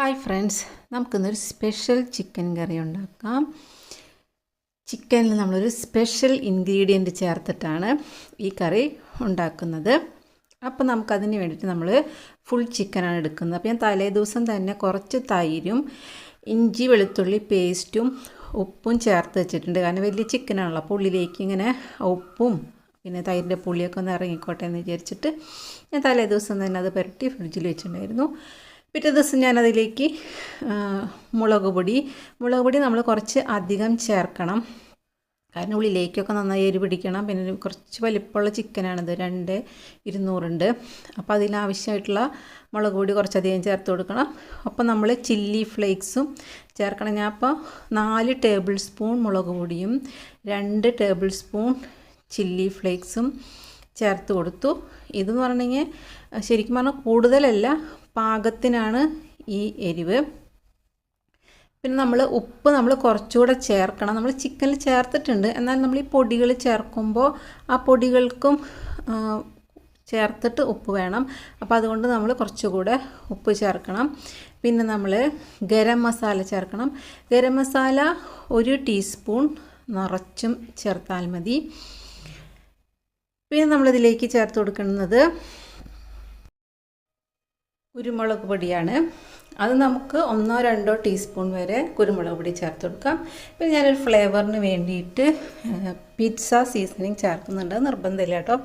Hi friends നമുക്കിന്നൊരു special chicken curry ഉണ്ടാക്കാം. ചിക്കനിൽ നമ്മളൊരു സ്പെഷ്യൽ ഇൻഗ്രീഡിയന്റ് ചേർത്തിട്ടാണ് ഈ കറി ഉണ്ടാക്കുന്നത്. അപ്പോൾ നമുക്കതിന് വേണ്ടിയിട്ട് നമ്മൾ ഫുൾ ചിക്കനാണ് എടുക്കുന്നത്. അപ്പോൾ ഞാൻ തലേ ദിവസം തന്നെ കുറച്ച് തൈരും ഇഞ്ചി വെളുത്തുള്ളി പേസ്റ്റും ഉപ്പും ചേർത്ത് വെച്ചിട്ടുണ്ട്. കാരണം വലിയ ചിക്കനാണല്ലോ അപ്പോൾ ഉള്ളിലേക്ക് ഇങ്ങനെ ഉപ്പും പിന്നെ തൈരിന്റെ പുളിയൊക്കെ ഒന്ന് ഇറങ്ങിക്കോട്ടെ എന്ന് വിചാരിച്ചിട്ട് ഞാൻ തലേ ദിവസം തന്നെ അത് പുരട്ടി ഫ്രിഡ്ജിൽ വെച്ചിട്ടുണ്ടായിരുന്നു. പിറ്റേ ദിവസം ഞാനതിലേക്ക് മുളക് പൊടി. മുളക് പൊടി നമ്മൾ കുറച്ച് അധികം ചേർക്കണം. കാരണം ഉള്ളിലേക്കൊക്കെ നന്നായി എരി പിടിക്കണം. പിന്നെ കുറച്ച് വലിപ്പമുള്ള ചിക്കനാണിത്. രണ്ട് ഇരുന്നൂറുണ്ട്. അപ്പോൾ അതിനാവശ്യമായിട്ടുള്ള മുളക് പൊടി കുറച്ചധികം ചേർത്ത് കൊടുക്കണം. അപ്പോൾ നമ്മൾ ചില്ലി ഫ്ലേക്സും ചേർക്കണം. ഞാൻ അപ്പോൾ നാല് ടേബിൾ സ്പൂൺ മുളക് പൊടിയും രണ്ട് ടേബിൾ സ്പൂൺ ചില്ലി ഫ്ലേക്സും ചേർത്ത് കൊടുത്തു. ഇതെന്ന് പറഞ്ഞെങ്കിൽ ശരിക്കും പറഞ്ഞാൽ കൂടുതലല്ല പാകത്തിനാണ് ഈ എരിവ്. പിന്നെ നമ്മൾ ഉപ്പ് നമ്മൾ കുറച്ചുകൂടെ ചേർക്കണം. നമ്മൾ ചിക്കനിൽ ചേർത്തിട്ടുണ്ട്. എന്നാൽ നമ്മൾ ഈ പൊടികൾ ചേർക്കുമ്പോൾ ആ പൊടികൾക്കും ചേർത്തിട്ട് ഉപ്പ് വേണം. അപ്പോൾ അതുകൊണ്ട് നമ്മൾ കുറച്ചുകൂടെ ഉപ്പ് ചേർക്കണം. പിന്നെ നമ്മൾ ഗരം മസാല ചേർക്കണം. ഗരം മസാല ഒരു ടീസ്പൂൺ നിറച്ചും ചേർത്താൽ മതി. പിന്നെ നമ്മളിതിലേക്ക് ചേർത്ത് കൊടുക്കുന്നത് കുരുമുളക് പൊടിയാണ്. അത് നമുക്ക് ഒന്നോ രണ്ടോ ടീസ്പൂൺ വരെ കുരുമുളക് പൊടി ചേർത്ത് കൊടുക്കാം. പിന്നെ ഞാനൊരു ഫ്ലേവറിന് വേണ്ടിയിട്ട് പിസ്സ സീസണിങ് ചേർക്കുന്നുണ്ട്. നിർബന്ധമില്ല കേട്ടോ.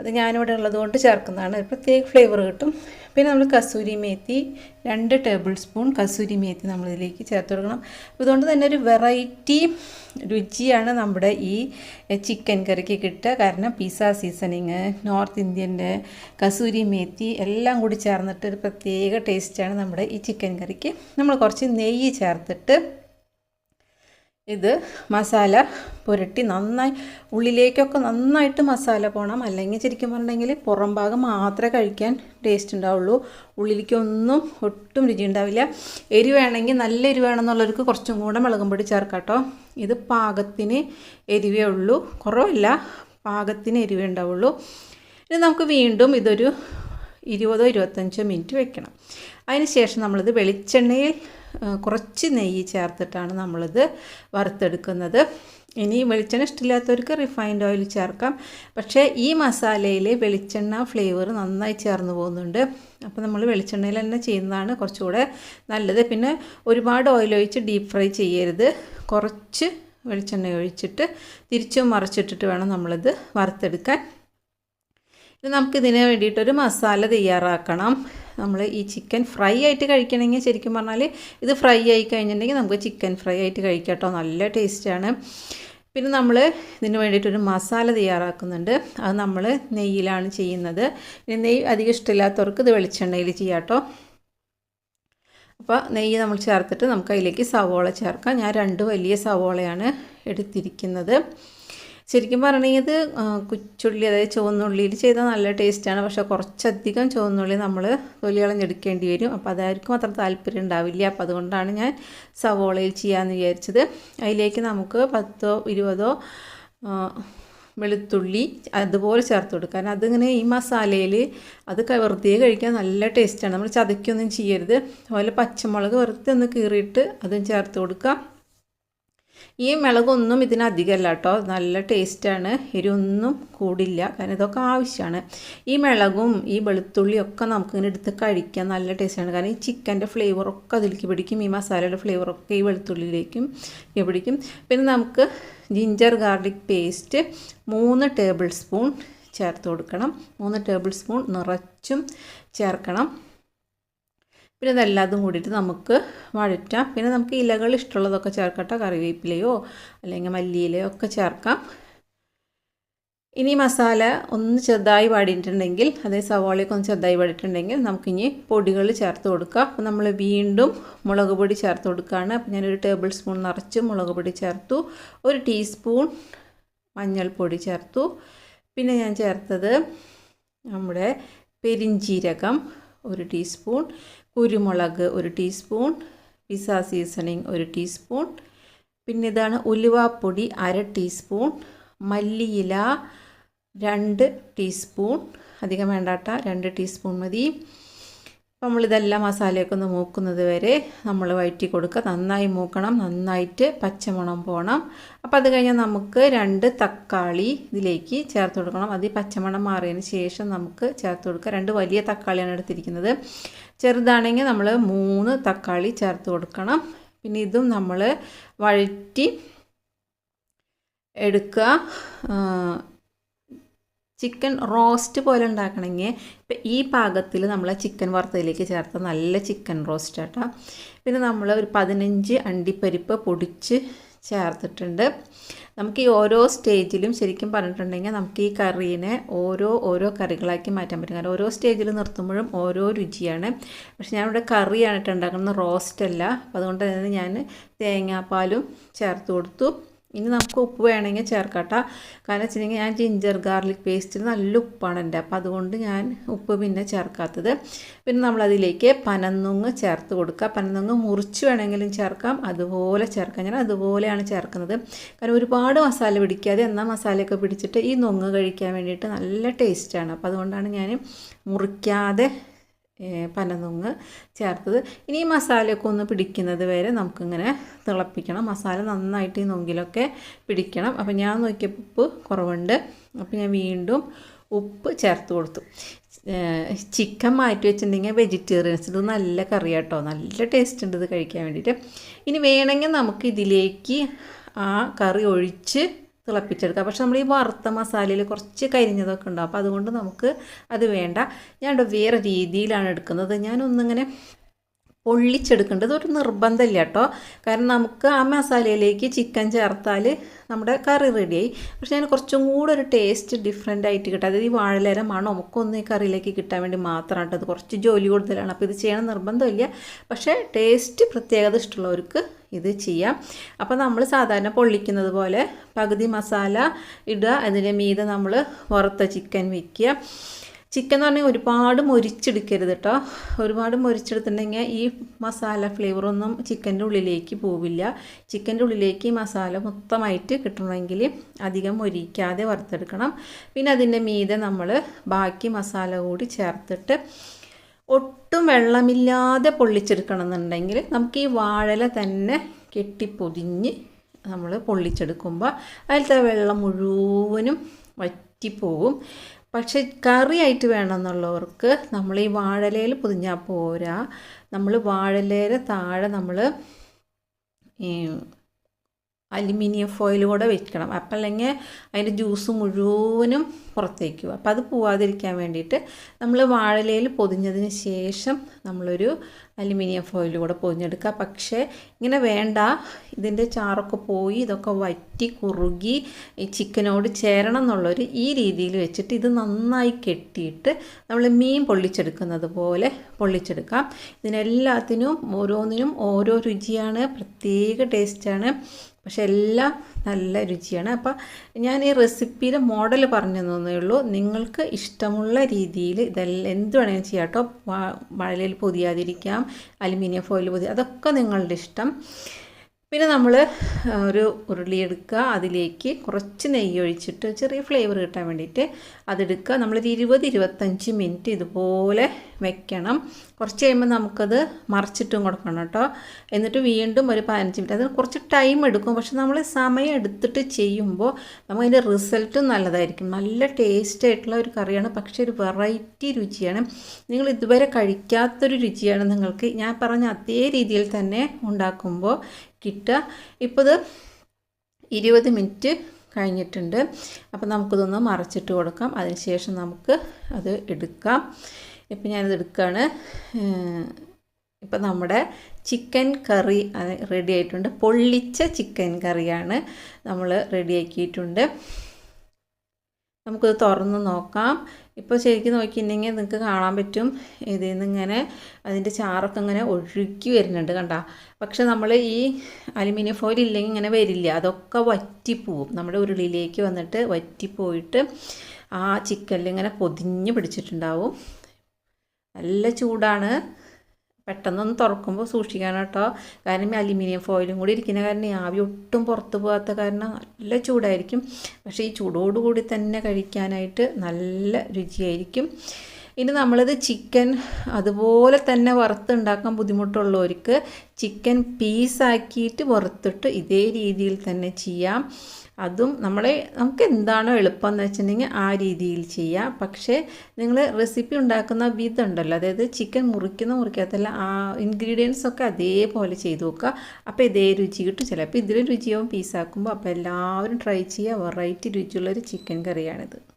അത് ഞാനിവിടെ ഉള്ളതുകൊണ്ട് ചേർക്കുന്നതാണ്. ഒരു പ്രത്യേക ഫ്ലേവർ കിട്ടും. പിന്നെ നമ്മൾ കസൂരി മേത്തി രണ്ട് ടേബിൾ സ്പൂൺ കസൂരി മേത്തി നമ്മളിതിലേക്ക് ചേർത്ത് കൊടുക്കണം. ഇതുകൊണ്ട് തന്നെ ഒരു വെറൈറ്റി രുചിയാണ് നമ്മുടെ ഈ ചിക്കൻ കറിക്ക് കിട്ടുക. കാരണം പിസ്സ സീസണിങ് നോർത്ത് ഇന്ത്യന്റെ കസൂരി മേത്തി എല്ലാം കൂടി ചേർന്നിട്ട് ഒരു പ്രത്യേക ടേസ്റ്റാണ് നമ്മുടെ ഈ ചിക്കൻ കറിക്ക്. നമ്മൾ കുറച്ച് നെയ്യ് ചേർത്തിട്ട് ഇത് മസാല പുരട്ടി നന്നായി ഉള്ളിലേക്കൊക്കെ നന്നായിട്ട് മസാല പോകണം അല്ലെങ്കിൽ ശരിക്കും പറഞ്ഞിട്ടുണ്ടെങ്കിൽ പുറം ഭാഗം മാത്രമേ കഴിക്കാൻ ടേസ്റ്റ് ഉണ്ടാവുള്ളൂ. ഉള്ളിലേക്കൊന്നും ഒട്ടും രുചി ഉണ്ടാവില്ല. എരി വേണമെങ്കിൽ നല്ല എരി വേണമെന്നുള്ളവർക്ക് കുറച്ചും കൂടെ മുളകും പൊടി ചേർക്കാം ഇത് പാകത്തിന് എരിവേ ഉള്ളൂ. കുറവല്ല പാകത്തിന് എരിവേ ഉണ്ടാവുള്ളൂ. ഇനി നമുക്ക് വീണ്ടും ഇതൊരു ഇരുപതോ ഇരുപത്തഞ്ചോ മിനിറ്റ് വെക്കണം. അതിന് ശേഷം നമ്മളിത് വെളിച്ചെണ്ണയിൽ കുറച്ച് നെയ്യ് ചേർത്തിട്ടാണ് നമ്മളിത് വറുത്തെടുക്കുന്നത്. ഇനി വെളിച്ചെണ്ണ ഇഷ്ടമില്ലാത്തവർക്ക് റിഫൈൻഡ് ഓയിൽ ചേർക്കാം. പക്ഷേ ഈ മസാലയിൽ വെളിച്ചെണ്ണ ഫ്ലേവർ നന്നായി ചേർന്ന് പോകുന്നുണ്ട്. അപ്പോൾ നമ്മൾ വെളിച്ചെണ്ണയിൽ തന്നെ ചെയ്യുന്നതാണ് കുറച്ചുകൂടെ നല്ലത്. പിന്നെ ഒരുപാട് ഓയിൽ ഒഴിച്ച് ഡീപ്പ് ഫ്രൈ ചെയ്യരുത്. കുറച്ച് വെളിച്ചെണ്ണ ഒഴിച്ചിട്ട് തിരിച്ചും മറിച്ചിട്ടിട്ട് വേണം നമ്മളിത് വറുത്തെടുക്കാൻ. ഇത് നമുക്കിതിന് വേണ്ടിയിട്ടൊരു മസാല തയ്യാറാക്കണം. നമ്മൾ ഈ ചിക്കൻ ഫ്രൈ ആയിട്ട് കഴിക്കണമെങ്കിൽ ശരിക്കും പറഞ്ഞാൽ ഇത് ഫ്രൈ ആയി കഴിഞ്ഞിട്ടുണ്ടെങ്കിൽ നമുക്ക് ചിക്കൻ ഫ്രൈ ആയിട്ട് കഴിക്കാം കേട്ടോ. നല്ല ടേസ്റ്റാണ് പിന്നെ നമ്മൾ ഇതിന് വേണ്ടിയിട്ടൊരു മസാല തയ്യാറാക്കുന്നുണ്ട്. അത് നമ്മൾ നെയ്യിലാണ് ചെയ്യുന്നത്. പിന്നെ നെയ്യ് അധികം ഇഷ്ടമില്ലാത്തവർക്ക് ഇത് വെളിച്ചെണ്ണയിൽ ചെയ്യാം കേട്ടോ. അപ്പോൾ നെയ്യ് നമ്മൾ ചേർത്തിട്ട് നമുക്ക് അതിലേക്ക് സവോള ചേർക്കാം. ഞാൻ രണ്ട് വലിയ സവോളയാണ് എടുത്തിരിക്കുന്നത്. ശരിക്കും പറഞ്ഞാൽ ഇത് കുച്ചുള്ളി അതായത് ചുവന്നുള്ളിയിൽ ചെയ്താൽ നല്ല ടേസ്റ്റാണ്. പക്ഷേ കുറച്ചധികം ചുവന്നുള്ളി നമ്മൾ തൊലി കളഞ്ഞെടുക്കേണ്ടി വരും. അപ്പോൾ അതായിരിക്കും അത്ര താല്പര്യം ഉണ്ടാവില്ല. അപ്പോൾ അതുകൊണ്ടാണ് ഞാൻ സവോളയിൽ ചെയ്യാമെന്ന് വിചാരിച്ചത്. അതിലേക്ക് നമുക്ക് പത്തോ ഇരുപതോ വെളുത്തുള്ളി അതുപോലെ ചേർത്ത് കൊടുക്കുക. കാരണം അതിങ്ങനെ ഈ മസാലയിൽ അത് വെറുതെ കഴിക്കാൻ നല്ല ടേസ്റ്റാണ്. നമ്മൾ ചതയ്ക്കൊന്നും ചെയ്യരുത്. അതുപോലെ പച്ചമുളക് വെറുതെ ഒന്ന് കീറിയിട്ട് അതും ചേർത്ത് കൊടുക്കുക. ഈ മുളകൊന്നും ഇതിനധികമല്ല കേട്ടോ. നല്ല ടേസ്റ്റാണ്. എരിവൊന്നും കൂടില്ല. കാരണം ഇതൊക്കെ ആവശ്യമാണ്. ഈ മുളകും ഈ വെളുത്തുള്ളിയും ഒക്കെ നമുക്കിങ്ങനെ എടുത്ത് കഴിക്കാൻ നല്ല ടേസ്റ്റാണ്. കാരണം ഈ ചിക്കന്റെ ഫ്ലേവറൊക്കെ അതിലേക്ക് പിടിക്കും. ഈ മസാലയുടെ ഫ്ലേവറൊക്കെ ഈ വെളുത്തുള്ളിയിലേക്കും പിടിക്കും. പിന്നെ നമുക്ക് ജിഞ്ചർ ഗാർലിക് പേസ്റ്റ് മൂന്ന് ടേബിൾ സ്പൂൺ ചേർത്ത് കൊടുക്കണം. മൂന്ന് ടേബിൾ സ്പൂൺ നിറച്ചും ചേർക്കണം. പിന്നെ ഇതെല്ലാതും കൂടിയിട്ട് നമുക്ക് വഴറ്റാം. പിന്നെ നമുക്ക് ഇലകൾ ഇഷ്ടമുള്ളതൊക്കെ ചേർക്കട്ടെ കറിവേപ്പിലയോ അല്ലെങ്കിൽ മല്ലിയിലയോ ഒക്കെ ചേർക്കാം. ഇനി മസാല ഒന്ന് ചെറുതായി വാടിയിട്ടുണ്ടെങ്കിൽ അതായത് സവാളയൊക്കെ ഒന്ന് ചെറുതായി വാടിയിട്ടുണ്ടെങ്കിൽ നമുക്കിനി പൊടികൾ ചേർത്ത് കൊടുക്കാം. അപ്പോൾ നമ്മൾ വീണ്ടും മുളക് പൊടി ചേർത്ത് കൊടുക്കുകയാണ്. അപ്പോൾ ഞാനൊരു ടേബിൾ സ്പൂൺ നിറച്ച് മുളക് പൊടി ചേർത്തു. ഒരു ടീസ്പൂൺ മഞ്ഞൾപ്പൊടി ചേർത്തു. പിന്നെ ഞാൻ ചേർത്തത് നമ്മുടെ പെരിഞ്ചീരകം ഒരു ടീസ്പൂൺ കുരുമുളക് ഒരു ടീസ്പൂൺ പിസ സീസണിങ് ഒരു ടീസ്പൂൺ പിന്നെ ഇതാണ് ഉലുവാപ്പൊടി അര ടീസ്പൂൺ മല്ലിയില രണ്ട് ടീസ്പൂൺ അധികം വേണ്ടാട്ട രണ്ട് ടീസ്പൂൺ മതി. നമ്മളിതെല്ലാം മസാലയൊക്കെ ഒന്ന് മൂക്കുന്നത് വരെ നമ്മൾ വഴറ്റി കൊടുക്കുക. നന്നായി മൂക്കണം. നന്നായിട്ട് പച്ചമണം പോകണം അപ്പോൾ അത് കഴിഞ്ഞാൽ നമുക്ക് രണ്ട് തക്കാളി ഇതിലേക്ക് ചേർത്ത് കൊടുക്കണം. അത് പച്ചമണം മാറിയതിന് ശേഷം നമുക്ക് ചേർത്ത് കൊടുക്കുക. രണ്ട് വലിയ തക്കാളിയാണ് എടുത്തിരിക്കുന്നത്. ചെറുതാണെങ്കിൽ നമ്മൾ മൂന്ന് തക്കാളി ചേർത്ത് കൊടുക്കണം. പിന്നെ ഇതും നമ്മൾ വഴറ്റി എടുക്കുക. ചിക്കൻ റോസ്റ്റ് പോലെ ഉണ്ടാക്കണമെങ്കിൽ ഇപ്പം ഈ പാകത്തിൽ നമ്മൾ ചിക്കൻ വറുത്തതിലേക്ക് ചേർത്ത നല്ല ചിക്കൻ റോസ്റ്റ് ആട്ടോ. പിന്നെ നമ്മൾ ഒരു പതിനഞ്ച് അണ്ടിപ്പരിപ്പ് പൊടിച്ച് ചേർത്തിട്ടുണ്ട്. നമുക്ക് ഈ ഓരോ സ്റ്റേജിലും ശരിക്കും പറഞ്ഞിട്ടുണ്ടെങ്കിൽ നമുക്ക് ഈ കറീനെ ഓരോ ഓരോ കറികളാക്കി മാറ്റാൻ പറ്റും. കാരണം ഓരോ സ്റ്റേജിൽ നിർത്തുമ്പോഴും ഓരോ രുചിയാണ്. പക്ഷെ ഞാനിവിടെ കറിയാണ് ഇട്ടുണ്ടാക്കുന്നത് ഉണ്ടാക്കുന്നത് റോസ്റ്റ് അല്ല. അപ്പോൾ അതുകൊണ്ട് തന്നെ ഞാൻ തേങ്ങാപ്പാലും ചേർത്ത് കൊടുത്തു. ഇനി നമുക്ക് ഉപ്പ് വേണമെങ്കിൽ ചേർക്കട്ട കാരണം വെച്ചിട്ടുണ്ടെങ്കിൽ ഞാൻ ജിഞ്ചർ ഗാർലിക് പേസ്റ്റിൽ നല്ല ഉപ്പാണ് എന്റെ. അപ്പോൾ അതുകൊണ്ട് ഞാൻ ഉപ്പ് പിന്നെ ചേർക്കാത്തത്. പിന്നെ നമ്മളതിലേക്ക് പനന്നുങ്ങ് ചേർത്ത് കൊടുക്കുക. പനന്നുങ്ങ് മുറിച്ച് വേണമെങ്കിലും ചേർക്കാം. അതുപോലെ ചേർക്കാം. ഞാൻ അതുപോലെയാണ് ചേർക്കുന്നത്. കാരണം ഒരുപാട് മസാല പിടിക്കാതെ എന്നാൽ മസാലയൊക്കെ പിടിച്ചിട്ട് ഈ നുങ്ങ് കഴിക്കാൻ വേണ്ടിയിട്ട് നല്ല ടേസ്റ്റാണ് അപ്പോൾ അതുകൊണ്ടാണ് ഞാൻ മുറിക്കാതെ പനനുങ്ങ് ചേർത്തത്. ഇനി ഈ മസാലയൊക്കെ ഒന്ന് പിടിക്കുന്നത് വരെ നമുക്കിങ്ങനെ തിളപ്പിക്കണം. മസാല നന്നായിട്ട് ഈ നൊങ്കിലൊക്കെ പിടിക്കണം. അപ്പോൾ ഞാൻ നോക്കിയപ്പോൾ ഉപ്പ് കുറവുണ്ട്. അപ്പോൾ ഞാൻ വീണ്ടും ഉപ്പ് ചേർത്ത് കൊടുത്തു. ചിക്കൻ മാറ്റി വെച്ചിട്ടുണ്ടെങ്കിൽ വെജിറ്റേറിയൻസ്. ഇത് നല്ല കറി കേട്ടോ നല്ല ടേസ്റ്റ് ഉണ്ട് ഇത് കഴിക്കാൻ വേണ്ടിയിട്ട്. ഇനി വേണമെങ്കിൽ നമുക്ക് ഇതിലേക്ക് ആ കറി ഒഴിച്ച് തിളപ്പിച്ചെടുക്കുക. പക്ഷെ നമ്മൾ ഈ വറുത്ത മസാലയിൽ കുറച്ച് കരിഞ്ഞതൊക്കെ ഉണ്ടാവും. അപ്പോൾ അതുകൊണ്ട് നമുക്ക് അത് വേണ്ട. ഞാൻ വേറെ രീതിയിലാണ് എടുക്കുന്നത്. ഞാനൊന്നിങ്ങനെ പൊള്ളിച്ചെടുക്കേണ്ടത് ഒരു നിർബന്ധമില്ല കേട്ടോ. കാരണം നമുക്ക് ആ മസാലയിലേക്ക് ചിക്കൻ ചേർത്താൽ നമ്മുടെ കറി റെഡിയായി പക്ഷേ ഞാൻ കുറച്ചും കൂടെ ഒരു ടേസ്റ്റ് ഡിഫറെന്റ് ആയിട്ട് കിട്ടും. അതായത് ഈ വാഴലേര മണം നമുക്കൊന്ന് ഈ കറിയിലേക്ക് കിട്ടാൻ വേണ്ടി മാത്രമാണ് അത് കുറച്ച് ജോലി കൂടുതലാണ്. അപ്പോൾ ഇത് ചെയ്യണം നിർബന്ധമില്ല. പക്ഷേ ടേസ്റ്റ് പ്രത്യേകത ഇഷ്ടമുള്ളവർക്ക് ഇത് ചെയ്യാം. അപ്പോൾ നമ്മൾ സാധാരണ പൊള്ളിക്കുന്നത് പോലെ പകുതി മസാല ഇടുക. അതിന്റെ മീതെ നമ്മൾ വറുത്ത ചിക്കൻ വയ്ക്കുക ചിക്കൻ എന്ന് പറഞ്ഞാൽ ഒരുപാട് മൊരിച്ചെടുക്കരുത് കേട്ടോ ഒരുപാട് മൊരിച്ചെടുത്തിട്ടുണ്ടെങ്കിൽ ഈ മസാല ഫ്ലേവറൊന്നും ചിക്കന്റെ ഉള്ളിലേക്ക് പോവില്ല. ചിക്കന്റെ ഉള്ളിലേക്ക് ഈ മസാല മൊത്തമായിട്ട് കിട്ടണമെങ്കിൽ അധികം മൊരിക്കാതെ വറുത്തെടുക്കണം. പിന്നെ അതിന്റെ മീതെ നമ്മൾ ബാക്കി മസാല കൂടി ചേർത്തിട്ട് ഒട്ടും വെള്ളമില്ലാതെ പൊള്ളിച്ചെടുക്കണം എന്നുണ്ടെങ്കിൽ നമുക്ക് ഈ വാഴല തന്നെ കെട്ടിപ്പൊതിഞ്ഞ് നമ്മൾ പൊള്ളിച്ചെടുക്കുമ്പോൾ അതിലത്തെ വെള്ളം മുഴുവനും വറ്റിപ്പോവും. പക്ഷെ കറിയായിട്ട് വേണമെന്നുള്ളവർക്ക് നമ്മൾ ഈ വാഴലയിൽ പൊതിഞ്ഞാൽ പോരാ. നമ്മൾ വാഴലയിൽ താഴെ നമ്മൾ ഈ അലുമിനിയം ഫോയിൽ കൂടെ വെക്കണം. അപ്പം അല്ലെങ്കിൽ അതിന്റെ ജ്യൂസ് മുഴുവനും പുറത്തേക്ക് പോകും അപ്പം അത് പോവാതിരിക്കാൻ വേണ്ടിയിട്ട് നമ്മൾ വാഴലയിൽ പൊതിഞ്ഞതിന് ശേഷം നമ്മളൊരു അലുമിനിയം ഫോയിൽ കൂടെ പൊതിഞ്ഞെടുക്കുക. പക്ഷേ ഇങ്ങനെ വേണ്ട. ഇതിന്റെ ചാറൊക്കെ പോയി ഇതൊക്കെ വറ്റി കുറുകി ഈ ചിക്കനോട് ചേരണം എന്നുള്ളൊരു ഈ രീതിയിൽ വെച്ചിട്ട് ഇത് നന്നായി കെട്ടിയിട്ട് നമ്മൾ മീൻ പൊള്ളിച്ചെടുക്കുന്നത് പോലെ പൊള്ളിച്ചെടുക്കാം. ഇതിനെല്ലാത്തിനും ഓരോന്നിനും ഓരോ രുചിയാണ്. പ്രത്യേക ടേസ്റ്റാണ്. പക്ഷെ എല്ലാം നല്ല രുചിയാണ്. അപ്പോൾ ഞാൻ ഈ റെസിപ്പിയിലെ മോഡൽ പറഞ്ഞു തന്നേ ഉള്ളൂ. നിങ്ങൾക്ക് ഇഷ്ടമുള്ള രീതിയിൽ ഇതെല്ലാം എന്ത് വേണമെങ്കിലും ചെയ്യാം കേട്ടോ. മഴയിൽ പൊതിയാതിരിക്കാം അലുമിനിയം ഫോയിൽ പൊതി അതൊക്കെ നിങ്ങളുടെ ഇഷ്ടം. പിന്നെ നമ്മൾ ഒരു ഉരുളി എടുക്കുക. അതിലേക്ക് കുറച്ച് നെയ്യ് ഒഴിച്ചിട്ട് ചെറിയ ഫ്ലേവർ കിട്ടാൻ വേണ്ടിയിട്ട് അതെടുക്കുക. നമ്മളൊരു ഇരുപത് ഇരുപത്തഞ്ച് മിനിറ്റ് ഇതുപോലെ വെക്കണം. കുറച്ച് കഴിയുമ്പോൾ നമുക്കത് മറിച്ചിട്ടും കൊടുക്കണം കേട്ടോ. എന്നിട്ട് വീണ്ടും ഒരു പതിനഞ്ച് മിനിറ്റ്. അതിന് കുറച്ച് ടൈം എടുക്കും. പക്ഷെ നമ്മൾ സമയം എടുത്തിട്ട് ചെയ്യുമ്പോൾ നമുക്കതിന്റെ റിസൾട്ടും നല്ലതായിരിക്കും. നല്ല ടേസ്റ്റ് ആയിട്ടുള്ള ഒരു കറിയാണ്. പക്ഷേ ഒരു വെറൈറ്റി രുചിയാണ്. നിങ്ങൾ ഇതുവരെ കഴിക്കാത്തൊരു രുചിയാണ് നിങ്ങൾക്ക്. ഞാൻ പറഞ്ഞ അതേ രീതിയിൽ തന്നെ ഉണ്ടാക്കുമ്പോൾ കിട്ടുക. ഇപ്പോൾ ഇത് ഇരുപത് മിനിറ്റ് കഴിഞ്ഞിട്ടുണ്ട്. അപ്പോൾ നമുക്കിതൊന്ന് മറച്ചിട്ട് കൊടുക്കാം. അതിനുശേഷം നമുക്ക് അത് എടുക്കാം. ഇപ്പം ഞാനിത് എടുക്കുകയാണ്. ഇപ്പം നമ്മുടെ ചിക്കൻ കറി റെഡി ആയിട്ടുണ്ട്. പൊള്ളിച്ച ചിക്കൻ കറിയാണ് നമ്മൾ റെഡിയാക്കിയിട്ടുണ്ട് നമുക്കത് തുറന്ന് നോക്കാം. ഇപ്പോൾ ശരിക്കും നോക്കിയിട്ടുണ്ടെങ്കിൽ നിങ്ങൾക്ക് കാണാൻ പറ്റും. ഇതിൽ നിന്ന് ഇങ്ങനെ അതിന്റെ ചാറൊക്കെ ഇങ്ങനെ ഒഴുക്കി വരുന്നുണ്ട് കണ്ട. പക്ഷെ നമ്മൾ ഈ അലുമിനിയം ഫോയിൽ ഇല്ലെങ്കിൽ ഇങ്ങനെ വരില്ല. അതൊക്കെ വറ്റിപ്പോവും. നമ്മുടെ ഉരുളിയിലേക്ക് വന്നിട്ട് വറ്റിപ്പോയിട്ട് ആ ചിക്കനിൽ ഇങ്ങനെ പൊതിഞ്ഞ് പിടിച്ചിട്ടുണ്ടാവും. നല്ല ചൂടാണ്. പെട്ടെന്നൊന്ന് തുറക്കുമ്പോൾ സൂക്ഷിക്കണം കേട്ടോ. കാരണം ഈ അലുമിനിയം ഫോയിലും കൂടി ഇരിക്കുന്ന കാരണം ആവി ഒട്ടും പുറത്ത് പോകാത്ത കാരണം നല്ല ചൂടായിരിക്കും. പക്ഷേ ഈ ചൂടോടുകൂടി തന്നെ കഴിക്കാനായിട്ട് നല്ല രുചിയായിരിക്കും. ഇനി നമ്മളിത് ചിക്കൻ അതുപോലെ തന്നെ വറുത്തുണ്ടാക്കാൻ ബുദ്ധിമുട്ടുള്ളവർക്ക് ചിക്കൻ പീസാക്കിയിട്ട് വറുത്തിട്ട് ഇതേ രീതിയിൽ തന്നെ ചെയ്യാം. അതും നമ്മളെ നമുക്ക് എന്താണോ എളുപ്പം എന്ന് വെച്ചിട്ടുണ്ടെങ്കിൽ ആ രീതിയിൽ ചെയ്യാം. പക്ഷേ നിങ്ങൾ റെസിപ്പി ഉണ്ടാക്കുന്ന വിധം ഉണ്ടല്ലോ അതായത് ചിക്കൻ മുറിക്കുന്ന മുറിക്കാത്തല്ല ആ ഇൻഗ്രീഡിയൻസ് ഒക്കെ അതേപോലെ ചെയ്ത് നോക്കുക. അപ്പോൾ ഇതേ രുചി കിട്ടും ചിലപ്പോൾ. ഇതിലും രുചിയാവും പീസാക്കുമ്പോൾ. അപ്പോൾ എല്ലാവരും ട്രൈ ചെയ്യുക. വെറൈറ്റി രുചിയുള്ളൊരു ചിക്കൻ കറിയാണിത്.